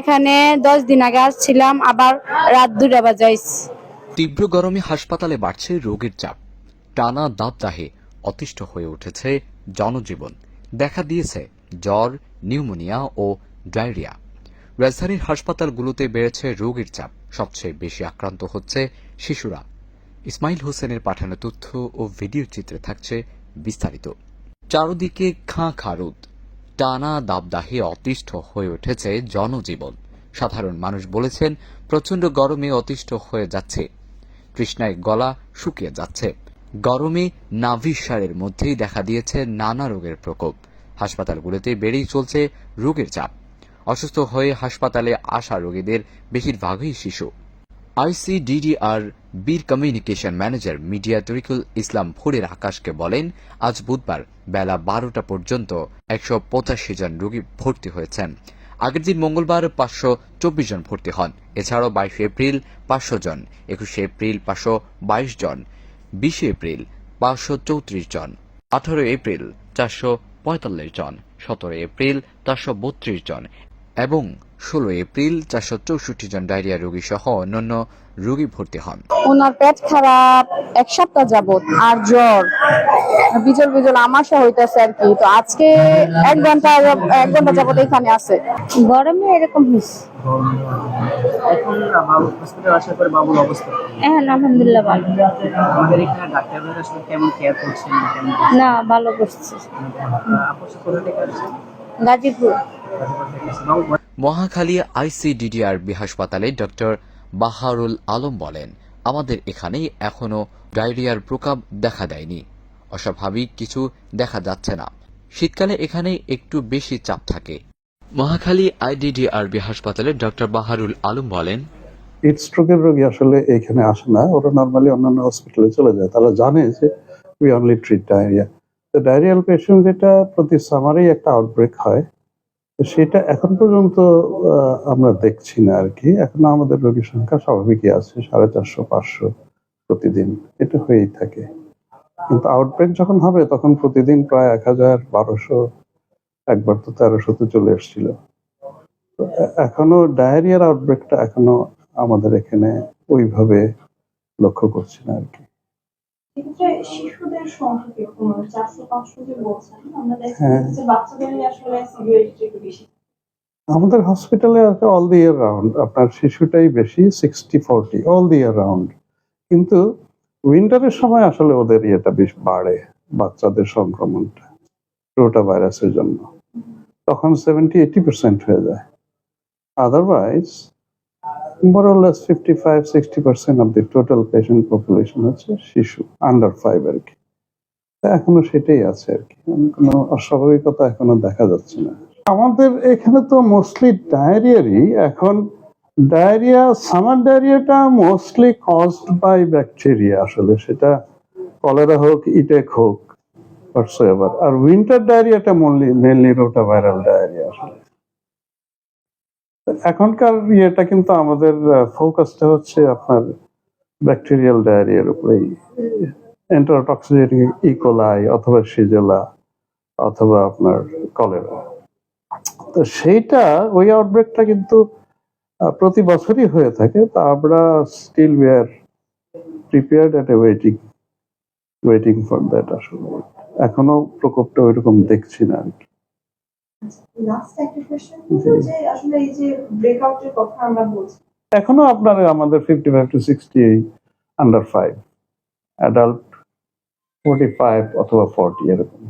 এখানে দশ দিন আগে আসছিলাম, আবার রাত দুটা বাজাইছি তীব্র গরমে হাসপাতালে বাড়ছে রোগের চাপ। টানা দাবদাহে অতিষ্ঠ হয়ে উঠেছে জনজীবন। দেখা দিয়েছে জ্বর, নিউমোনিয়া ও ডায়রিয়া। রাজধানীর হাসপাতালগুলোতে বেড়েছে রোগের চাপ। সবচেয়ে বেশি আক্রান্ত হচ্ছে শিশুরা। ইসমাইল হোসেনের পাঠানো তথ্য ও ভিডিও চিত্রে থাকছে বিস্তারিত। চারদিকে খাঁ খারুদ টানা দাবদাহে অতিষ্ঠ হয়ে উঠেছে জনজীবন। সাধারণ মানুষ বলেছেন, প্রচণ্ড গরমে অতিষ্ঠ হয়ে যাচ্ছে। তৃষ্ণায় গলা শুকিয়ে যাচ্ছে। গরমে নাভিসারের মধ্যেই দেখা দিয়েছে নানা রোগের প্রকোপ। হাসপাতালগুলোতে বেড়েই চলছে রোগের চাপ। অসুস্থ হয়ে হাসপাতালে আসা রোগীদের বেশিরভাগই শিশু। আইসিডিডিআর বীর communication manager media Tarikul Islam ফুরের আকাশকে বলেন, আজ বুধবার বেলা বারোটা পর্যন্ত একশো পঁচাশি জন রোগী ভর্তি হয়েছেন। আগের দিন মঙ্গলবার পাঁচশো চব্বিশ জন ভর্তি হন। এছাড়াও বাইশে এপ্রিল পাঁচশো জন, একুশে এপ্রিল পাঁচশো বাইশ জন, বিশে এপ্রিল পাঁচশো চৌত্রিশ জন আঠারো এপ্রিল চারশো পঁয়তাল্লিশ জন সতেরো এপ্রিল চারশো বত্রিশ জন এবং ষোলো এপ্রিল চারশো চৌষট্টি জন ডায়রিয়া রোগী সহ অন্যান্য রোগী ভর্তি হন। ওনার পেট খারাপ এক সপ্তাহ যাবত আর জ্বর। বিজল বিজল আমাশা হইতেছে আর কি। তো আজকে এক ঘণ্টা এক ঘণ্টা যাবত এখানে আছে। গরমে এরকম হয়েছে হ্যাঁ আলহামদুলিল্লাহ ভালো। আমাদের এখানে ডাক্তাররা আসলে কেমন কেয়ার করছেন? না ভালো করছে। আপস কোথা থেকে আসছেন? গাজীপুর। মহাখালী আইসিডিডিআরবি হাসপাতালে ডক্টর বাহারুল আলম বলেন, আমাদের এখানে এখনও ডায়রিয়ার প্রকাপ দেখা দেয়নি। অস্বাভাবিক কিছু দেখা যাচ্ছে না। শীতকালে এখানে একটু বেশি চাপ থাকে। মহাখালী আইডিডিআরবি হাসপাতালে ডক্টর বাহারুল আলম বলেন হিট স্ট্রোকের রোগী আসলে এখানে আসে না। ওরা নর্মালি অন্যান্য হসপিটালে চলে যায়। তারা জানে যে উই অনলি ট্রিট ডায়রিয়া তো ডায়রিয়াল পেশেন্ট যেটা প্রতি সামারেই একটা আউটব্রেক হয় সেটা এখন পর্যন্ত আমরা দেখছি না আর কি। এখনও আমাদের রোগীর সংখ্যা স্বাভাবিকই আছে, সাড়ে চারশো, পাঁচশো প্রতিদিন। এটা হয়েই থাকে। কিন্তু আউটব্রেক যখন হবে, তখন প্রতিদিন প্রায় এক হাজার বারোশো, একবার তো তেরোশো তো চলে এসেছিল। এখনও ডায়রিয়ার আউটব্রেকটা এখনও আমাদের এখানে ওইভাবে লক্ষ্য করছি না আর কি। সংখ্যা কীরকম চারশো পাঁচশো যে বলছেন আমরা দেখছি হ্যাঁ। যে বাচ্চাদেরই আসলে সিভিয়ারিটি একটু বেশি। আমাদের হসপিটালে অল দি ইয়ার রাউন্ড আপনার শিশুটাই বেশি sixty forty all the year round কিন্তু উইন্টারের সময় আসলে ওদের ইয়েটা বেশ বাড়ে বাচ্চাদের সংক্রমণটা রোটা ভাইরাসের জন্য। তখন সেভেন্টি এইটি পার্সেন্ট হয়ে যায়। Otherwise more or less fifty five sixty percent of the total patient population হচ্ছে শিশু আন্ডার ফাইভ আর কি। এখনও সেটাই আছে আর কি। কোনো অস্বাভাবিকতা এখনও দেখা যাচ্ছে না। আমাদের এখানে তো মোস্টলি ডায়রিয়ারই। এখন ডায়রিয়া, সামার ডায়রিয়াটা মোস্টলি কজড বাই ব্যাকটেরিয়া আসলে। সেটা কলেরা হোক ইটেক হোক হোয়াটসএভার আর winter ডায়রিয়াটা mainly mainly rota viral diarrhoea আসলে। এখনকার ইয়েটা কিন্তু আমাদের ফোকাসটা হচ্ছে আপনার ব্যাকটেরিয়াল ডায়রিয়ার উপরেই। এন্টারটক্সিটি ইকোলাই অথবা সিজেলা অথবা আপনার কলেরা তো সেইটা ওই আউটব্রেকটা কিন্তু প্রতি বছরই হয়ে থাকে। তা আমরা still we are prepared at a waiting waiting for that আসলে। এখনও প্রকোপটা ওইরকম দেখছি না আর কি। এখনও আপনার আমাদের fifty five to sixty under five adult forty five অথবা ফর্টি এরকম।